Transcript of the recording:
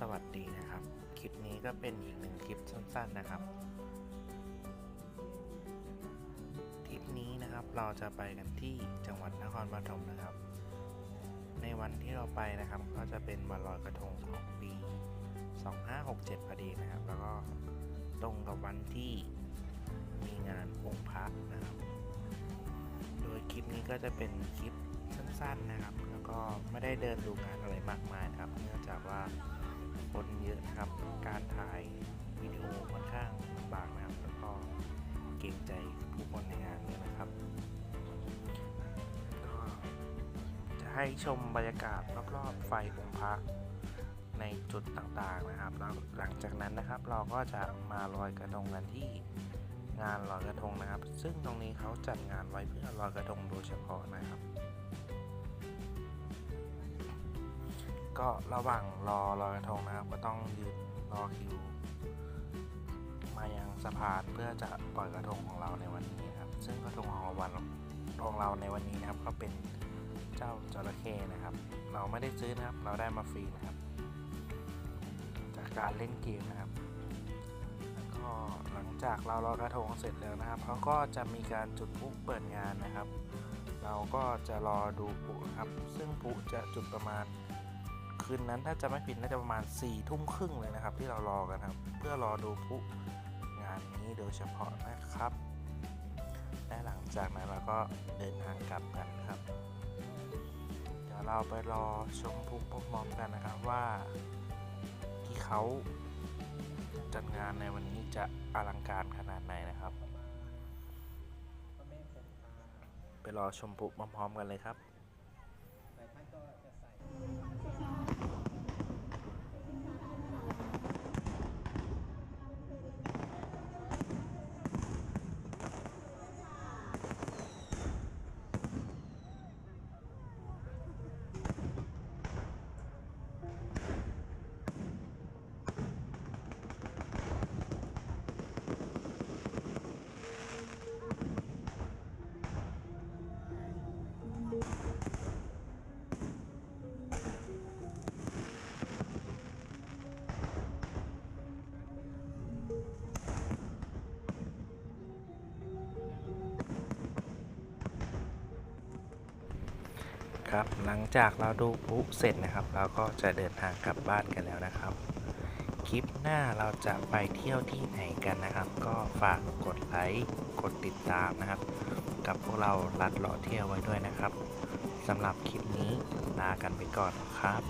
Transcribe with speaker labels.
Speaker 1: สวัสดีนะครับ คลิปนี้ก็เป็นอีกหนึ่งคลิปสั้นๆนะครับ ทริปนี้นะครับเราจะไปกันที่จังหวัดนครปฐมนะครับ ในวันที่เราไปนะครับ ก็จะเป็นวันลอยกระทงของปี 2567พอดีนะครับ แล้วก็ตรงกับวันที่มีงานองค์พระนะครับ โดยคลิปนี้ก็จะเป็นคลิปสั้นๆนะครับ แล้วก็ไม่ได้เดินดูงานอะไรมากมาย คนเยอะนะครับ การถ่ายวิดีโอค่อนข้างลำบากนะครับ แล้วก็เกรงใจผู้คนในงานด้วยนะครับ ก็จะให้ชมบรรยากาศรอบๆไฟองค์พระในจุดต่างๆนะครับ แล้วหลังจากนั้นนะครับ เราก็จะมาลอยกระทงกันที่งานลอยกระทงนะครับ ซึ่งตรงนี้เขาจัดงานไว้เพื่อลอยกระทงโดยเฉพาะนะครับ ก็ระหว่างรอลอยกระทงนะครับ ก็ต้องยืนรอคิว มายังสะพานเพื่อจะปล่อยกระทงของเราในวันนี้ครับ ซึ่งกระทงของวันของเราในวันนี้นะครับ ก็เป็นเจ้าจระเข้นะครับ เราไม่ได้ซื้อนะครับ เราได้มาฟรีนะครับ จากการเล่นเกมนะครับแล้วก็หลังจากเราลอยกระทงเสร็จแล้วนะครับเขาก็จะมีการจุดพลุเปิดงานนะครับ เราก็จะรอดูพลุครับ ซึ่งพลุจะจุดประมาณ คืนนั้นถ้าจะไม่ผิดน่าจะประมาณ4ี่ทุ่มครึ่งเลยนะครับ ที่เรารอกันครับ เพื่อรอดูพลุงานนี้โดยเฉพาะนะครับ และหลังจากนั้นเราก็เดินทางกลับกันครับ เดี๋ยวเราไปรอชมพลุพร้อมๆกันนะครับว่าที่เขาจัดงานในวันนี้จะอลังการขนาดไหนนะครับ ไปรอชมพลุพร้อมๆกันเลยครับ ครับ หลังจากเราดูพุเสร็จนะครับ เราก็จะเดินทางกลับบ้านกันแล้วนะครับ คลิปหน้าเราจะไปเที่ยวที่ไหนกันนะครับ ก็ฝากกดไลค์กดติดตามนะครับ กับพวกเราลัดเลาะเที่ยวไว้ด้วยนะครับสำหรับคลิปนี้ลากันไปก่อนครับ